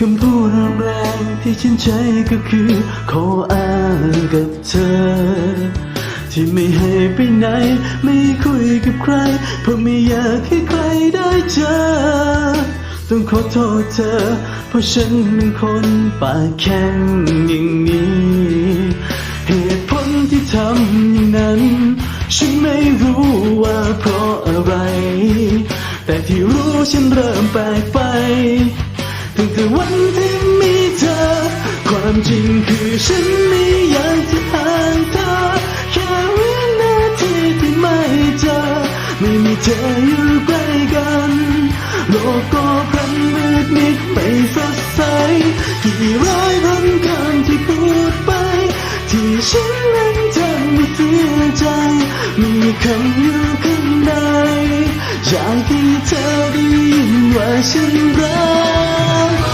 คำพูดแรงๆที่ฉันใช้ก็คือขออ้างกับเธอ ที่ไม่ให้ไปไหน ไม่คุยกับใคร เพราะไม่อยากให้ใครได้เจอ ต้องขอโทษเธอ เพราะฉันเป็นคนปากแข็งอย่างนี้ เหตุผลที่ทำอย่างนั้น ฉันไม่รู้ว่าเพราะอะไร แต่ที่รู้ฉันเริ่มแปลกไป วันที่มีเธอ ความจริงคือฉันไม่อยากจะห่างเธอ แค่วินาทีที่ไม่เจอ ไม่มีเธออยู่ใกล้กัน โลกก็พลันมืดมิดไม่สดใสกี่ร้อยพันคำที่พูดไป ที่ฉันนั้นทำให้เสียใจไม่มีคำอยู่ข้างในอยากให้เธอได้ยินว่าฉันรัก